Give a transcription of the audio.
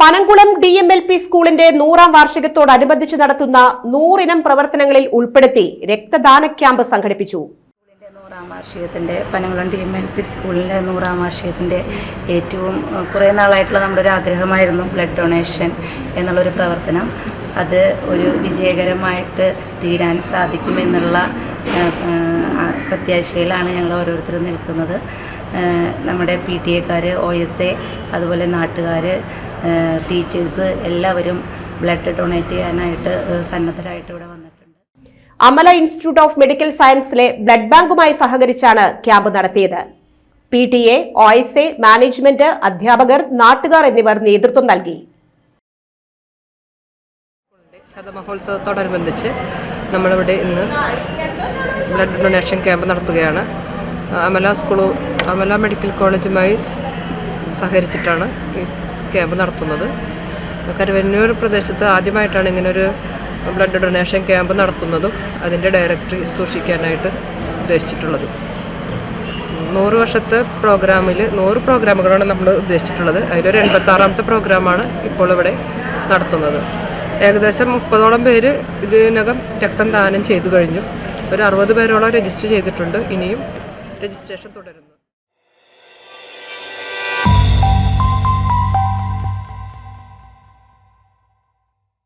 Panamkulam D M L P സ്കൂളിന്റെ നൂറാം വാർഷികത്തോടനുബന്ധിച്ച് നടത്തുന്ന നൂറിനം പ്രവർത്തനങ്ങളിൽ ഉൾപ്പെടുത്തി രക്തദാന ക്യാമ്പ് സംഘടിപ്പിച്ചു. നൂറാം വാർഷികത്തിന്റെ Panankulam D M L P സ്കൂളിന്റെ നൂറാം വാർഷികത്തിന്റെ ഏറ്റവും കുറേ നാളായിട്ടുള്ള നമ്മുടെ ഒരു ആഗ്രഹമായിരുന്നു ബ്ലഡ് ഡൊണേഷൻ എന്നുള്ളൊരു പ്രവർത്തനം. അത് ഒരു വിജയകരമായിട്ട് തീരാൻ സാധിക്കുമെന്നുള്ള പ്രത്യാശയിലാണ് ഞങ്ങൾ ഓരോരുത്തരും നിൽക്കുന്നത്. നമ്മുടെ പി ടി എക്കാർ ഒ എസ് എ അതുപോലെ നാട്ടുകാർ ടീച്ചേഴ്സ് എല്ലാവരും ബ്ലഡ് ഡൊണേറ്റ് ചെയ്യാനായിട്ട് സന്നദ്ധരായിട്ട് ഇവിടെ വന്നിട്ടുണ്ട്. അമല ഇൻസ്റ്റിറ്റ്യൂട്ട് ഓഫ് മെഡിക്കൽ സയൻസിലെ ബ്ലഡ് ബാങ്കുമായി സഹകരിച്ചാണ് ക്യാമ്പ് നടത്തിയത്. P T A O S A management അധ്യാപകർ നാട്ടുകാർ എന്നിവർ നേതൃത്വം നൽകി. ശതമഹോത്സവത്തോടനുബന്ധിച്ച് നമ്മളിവിടെ ഇന്ന് ബ്ലഡ് ഡൊണേഷൻ ക്യാമ്പ് നടത്തുകയാണ്. അമല സ്കൂളും അമല മെഡിക്കൽ കോളേജുമായി സഹകരിച്ചിട്ടാണ് ഈ ക്യാമ്പ് നടത്തുന്നത്. കരുവന്നൂർ പ്രദേശത്ത് ആദ്യമായിട്ടാണ് ഇങ്ങനൊരു ബ്ലഡ് ഡൊണേഷൻ ക്യാമ്പ് നടത്തുന്നതും അതിന്റെ ഡയറക്ടറി സൂക്ഷിക്കാനായിട്ട് ഉദ്ദേശിച്ചിട്ടുള്ളത്. നൂറ് വർഷത്തെ പ്രോഗ്രാമിൽ നൂറ് പ്രോഗ്രാമുകളാണ് നമ്മൾ ഉദ്ദേശിച്ചിട്ടുള്ളത്. അതിലൊരു എൺപത്താറാമത്തെ പ്രോഗ്രാമാണ് ഇപ്പോൾ ഇവിടെ നടത്തുന്നത്. ഏകദേശം മുപ്പതോളം പേര് ഇതിനകം രക്തം ദാനം ചെയ്തു കഴിഞ്ഞു. ഒരു അറുപത് പേരോളം രജിസ്റ്റർ ചെയ്തിട്ടുണ്ട്. ഇനിയും രജിസ്ട്രേഷൻ തുടരുന്നു.